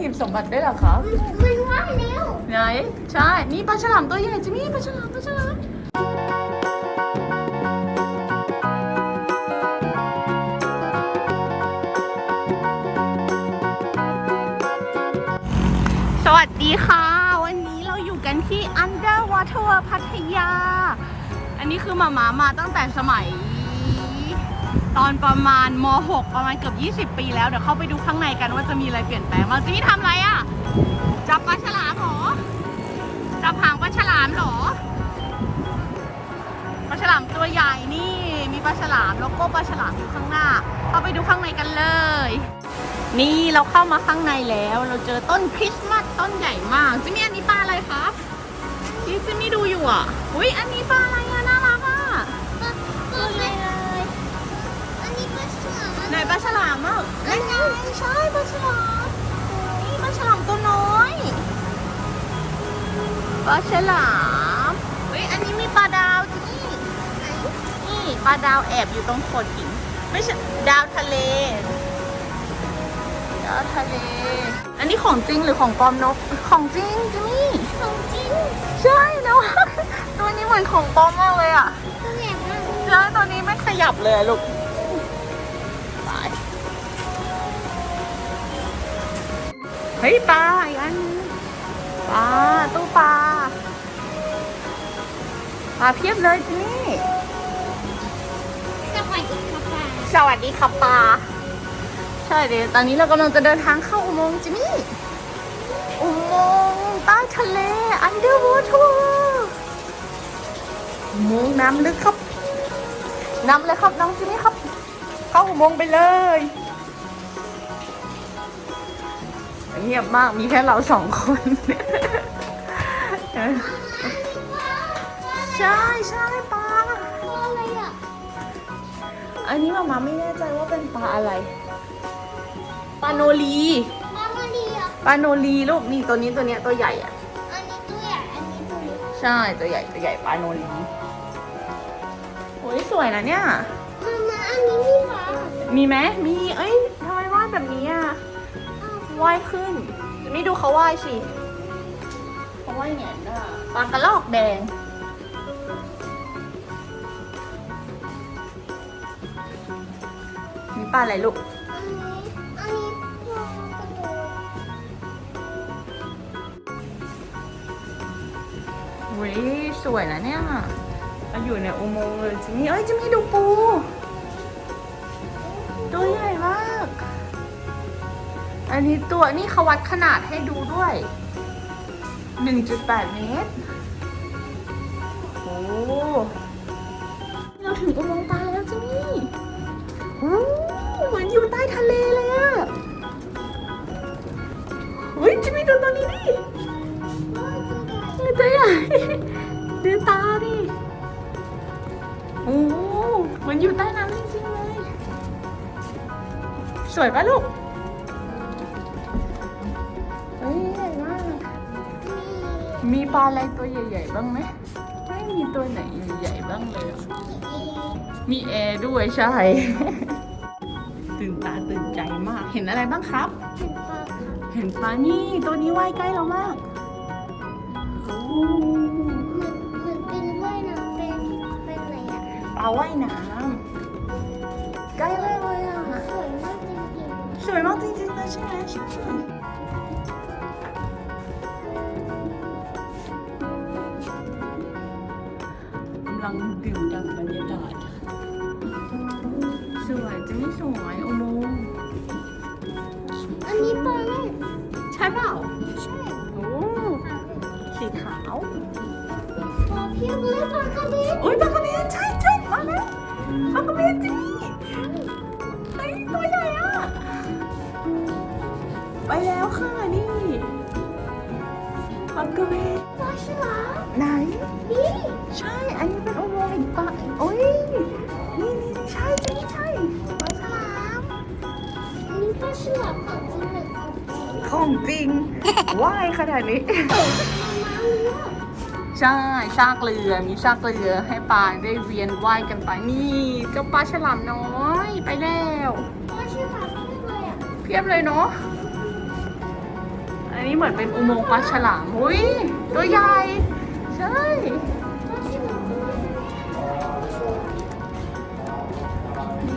หีบสมบัติได้เหรอครับมันว่ายแล้วไหนใช่นี่ปลาฉลามตัวใหญ่จิมมี่ปลาฉลามปลาฉลามสวัสดีค่ะ วันนี้เราอยู่กันที่ Underwater พัทยา อันนี้คือมามามาตั้งแต่สมัย ตอนประมาณม .6 ประมาณเกือบ 20 ปีแล้ว เดี๋ยวเข้าไปดูข้างในกันว่าจะมีอะไรเปลี่ยนแปลงบ้าจิมมี่ทำอะไรอะ จับปลาฉลามเหรอ จับหางปลาฉลามเหรอ ปลาฉลามตัวใหญ่นี่ มีปลาฉลามโลโก้ปลาฉลามอยู่ข้างหน้า เข้าไปดูข้างในกันเลย นี่เราเข้ามาข้างในแล้ว เราเจอต้นคริสต์มาสต้นใหญ่มากจิมมี่อันนี้ปลาอะไรครับที่จิมมี่ดูอยู่อะ อุ้ยอันนี้ปลาอะไร ปลาฉลามเฮ้ยอันนี้มีปลาดาวจินี่นี่ปลาดาวแอบอยู่ตรงโขดหินไม่ใช่ดาวทะเล ดาวทะเล อันนี้ของจริงหรือของปลอมนก ของจริงจิมี่ของจริงใช่แล้วอะตัวนี้เหมือนของปลอมมากเลยอะตัวใหญ่มากใช่ตัวนี้ไม่ขยับเลยอะลูกไปเฮ้ยปลาอีกอันนึงปลาตู้ปลา ปลาเพียบเลยจินี่จะปล่อยอีกครับปลาสวัสดีครับปลาใช่เดี๋ยวตอนนี้เรากำลังจะเดินทางเข้าอุโมงค์จิมี่ อุโมงค์ใต้ทะเล underwater อุโมงค์น้ำลึกครับนำเลยครับน้องจิมี่ครับ เข้าอุโมงค์ไปเลย เงียบมากมีแค่เราสองคน ใช่ใช่ปลาตัวอะไรอะ อันนี้มามาไม่แน่ใจว่าเป็นปลาอะไร ปลาโนลีปลามาดีอะปลาโนลีลูกนี่ตัวนี้ตัวเนี้ยตัวใหญ่อะอันนี้ตัวใหญ่ อันนี้ตัวเล็กใช่ตัวใหญ่ตัวใหญ่ปลาโนลีโอ้ยสวยนะเนี่ย มามาอันนี้มีปลามีไหมมี เอ้ยทำไมวาดแบบนี้อะอ้าวว่ายขึ้นไม่ดูเขาว่ายสิเขาว่ายแหงนอะปลากระลอกแดง ปลาอะไรลูกอันนี้อันนี้ปลากระโดดอุ้ยสวยนะเนี่ยเราอยู่ในอุโมงค์เลยจิมมี่เอ้ยจิมมี่ดูปู ตัวใหญ่มาก อันนี้ตัวนี่เขาวัดขนาดให้ดูด้วย 1.8 เมตร โอ้เราถึงอุโมงค์ปลาแล้วจิมมี่โอ้ เหมือนอยู่ใต้ทะเลเลยอะเฮ้ยจิมมี่ดูตัวนี้ดิตัวใหญ่ดูตาดิโอ้เหมือนอยู่ใต้น้ำจริงๆเลย สวยปะลูกเฮ้ยใหญ่มากมีปลาอะไรตัวใหญ่ๆบ้างไหมไม่มีตัวไหนใหญ่ๆบ้างเลยอะมีแอร์ด้วยใช่ ตื่นตาตื่นใจมาก เห็นอะไรบ้างครับ เป็นปลาค่ะเห็นปลานี่ตัวนี้ว่ายใกล้เรามากโอ้เหมือนเหมือนเป็นว่ายน้ำเป็นเป็นอะไรอะปลาว่ายน้ำใกล้มากเลยอะสวยมากจริงสวยมากจริงๆเลยใช่ไหมใช่กำลังดื่มด่ำบรรยากาศ สวยจะไม่สวยอุโมงค์ๆอันนี้ปลาเนี่ยใช่เปล่าใช่โอ้สีขาว ปลาเพียบเลยปลากระเบนอุ้ย อันนี้ปลาฉลามของจริงเลยของจริงของจริงว่ายขนาดนี้มามาเรือใช่ซากเรือมีซากเรือให้ปลาได้เวียนว่ายกันไปนี่เจ้าปลาฉลามน้อยไปแล้วปลาฉลามเพียบเลยอะเพียบเลยเนาะนนี้เหมือนเป็นอุโมงค์ปลาฉลามอุ้ยตัวใหญ่ใช่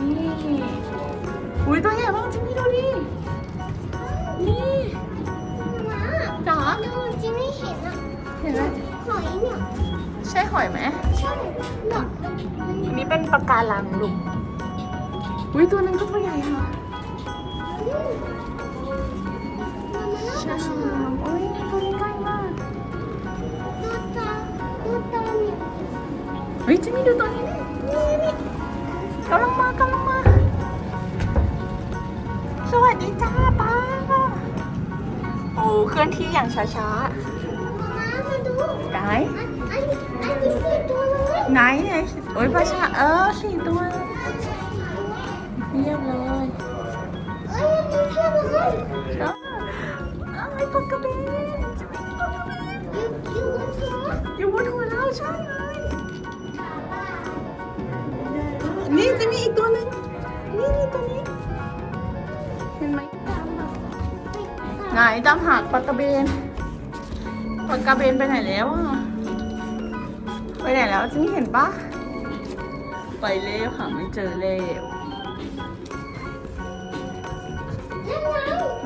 นี่อุ้ยตัวใหญ่ มากจริงนี่ดูดินี่ม้าจ๋าดูจิมไม่เห็นอะเห็นไหมหอยเนี่ยใช่หอยไหมใช่หนอกมันอันนี้เป็นปะการังลุงอุ้ยตัวนึงก็ตัวใหญ่ค่ะมันน่าใช่จะโอ้ยตัวนี้ใกล้มากดูตาดูตาเนี่ยเฮ้ยจิมมี่ดูตัวนี้ดินี่นี่กำลังมากำลัง มาสวัสดีจ้าป้า โอ้เคลื่อนที่อย่างช้าม้ามาดูๆไหนอันอันอันนี้สี่ตัวเลยไหนไหนโอ้ยปลาชาเออสี่ตัวเรียบเลยเอ้ยอันนี้เพียบเลยเออไอ้ปลากระเบนอยู่อยู่บนหัวอยู่บนหัวเราใช่เลยนี่จะมีอีกตัวหนึ่งนี่นี่ตัวนี้ เห็นไหมไหนตามหาปลากระเบนปลากระเบนไปไหนแล้วอะไปไหนแล้วจะไม่เห็นปะไปเร็วหาไม่เจอเร็วนั่นไง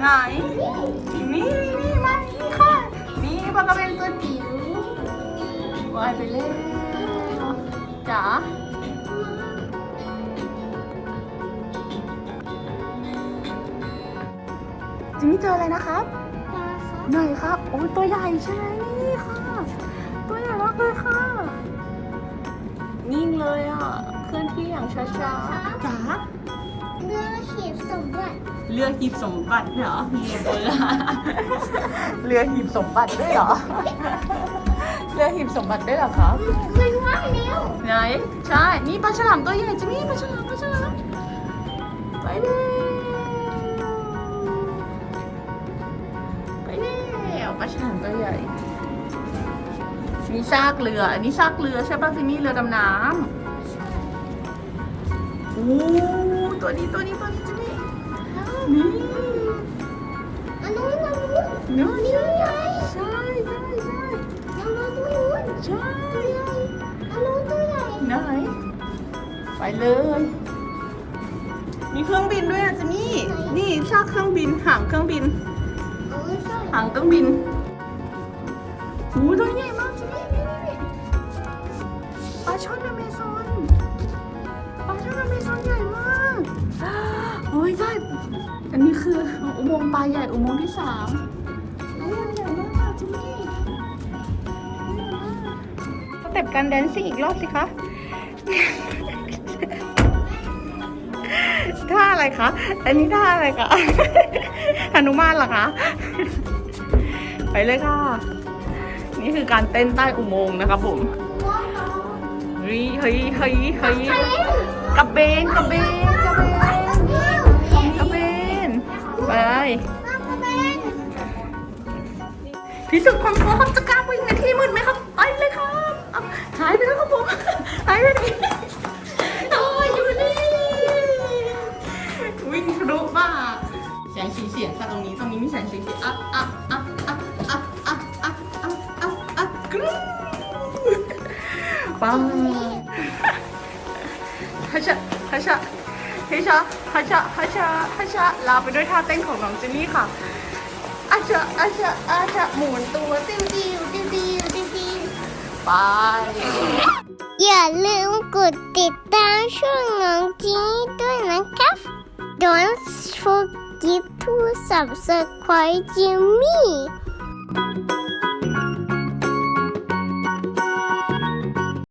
ไหนนี่นี่มานี่ค่ะนี่ปลากระเบนตัวจิ๋วว่ายไปเร็วจ๋า จิมมี่เจออะไรนะครับ ปลาครับไหนครับ โอ้ยตัวใหญ่ใช่ไหมนี่ค่ะ ตัวใหญ่มากเลยค่ะ นิ่งเลยอะ เคลื่อนที่อย่างช้าๆจ๋าเรือหีบสมบัติเรือหีบสมบัติเหรอเรือโบราณเรือหีบสมบัติด้วยเหรอ เรือหีบสมบัติด้วยเหรอครับ มันว่ายแล้วไหน ใช่ นี่ปลาฉลามตัวใหญ่จิมมี่ปลาฉลามปลาฉลามไปเร็ว ร็วปลาฉลามตัวใหญ่นี่ซากเรือ อันนี้ซากเรือใช่ป่ะจิมมี่เรือดำน้ำโอ้ตัวนี้ตัวนี้ตัวนี้จิมมี่นี่อันนู้นอันนู้นนู้นนี่ไงใช่ใช่ใช่อันนู้นตัวนู้นใช่อันนู้นตัวใหญ่ไหนไปเลย มีเครื่องบินด้วยอะจิมมี่ นี่ซากเครื่องบินหางเครื่องบินเออใช่ หางเครื่องบินโอ้ตัวใหญ่มากจิมมี่นี่นี่ปลาช่อนอเมซอนปลาช่อนอเมซอนใหญ่มากโอ้ยได้อันนี้คืออุโมงค์ปลาใหญ่อุโมงค์ที่สามโอ้ยใหญ่มากจิมมี่สเต็ปการแดนซิ่งอีกรอบสิคะ ท่าอะไรคะ อันนี้ท่าอะไรคะหนุมานเหรอคะ ไปเลยค่ะ นี่คือการเต้นใต้อุโมงค์นะครับผมเฮ้ยเฮ้ยเฮ้ยเฮ้ยกระเบนกระเบนกระเบนกระเบนไปพิสูจน์ความกลัวครับจะกล้าวิ่งในที่มืดไหมครับ ไปเลยครับหายไปแล้วครับผมหายไปไหน สงสีเสียงค่ะตรงนี้ตรงนี้มีแสงสีเสียงอะอะอะอะอะอะอะอะอะอะกรู๊ดปังฮัชชะฮัชชะฮัชะฮัชะฮัชะฮัชะลาไปด้วยท่าเต้นของน้องเจนนี่ค่ะอาจจะอาจจะอาจจะหมุนตัวติ้วติ้วติ้วติ้วติ้วติ้วไปอย่าลืมกดติดตามช่องน้องจีด้วยนะครับ Don't forget give to subscribe to me.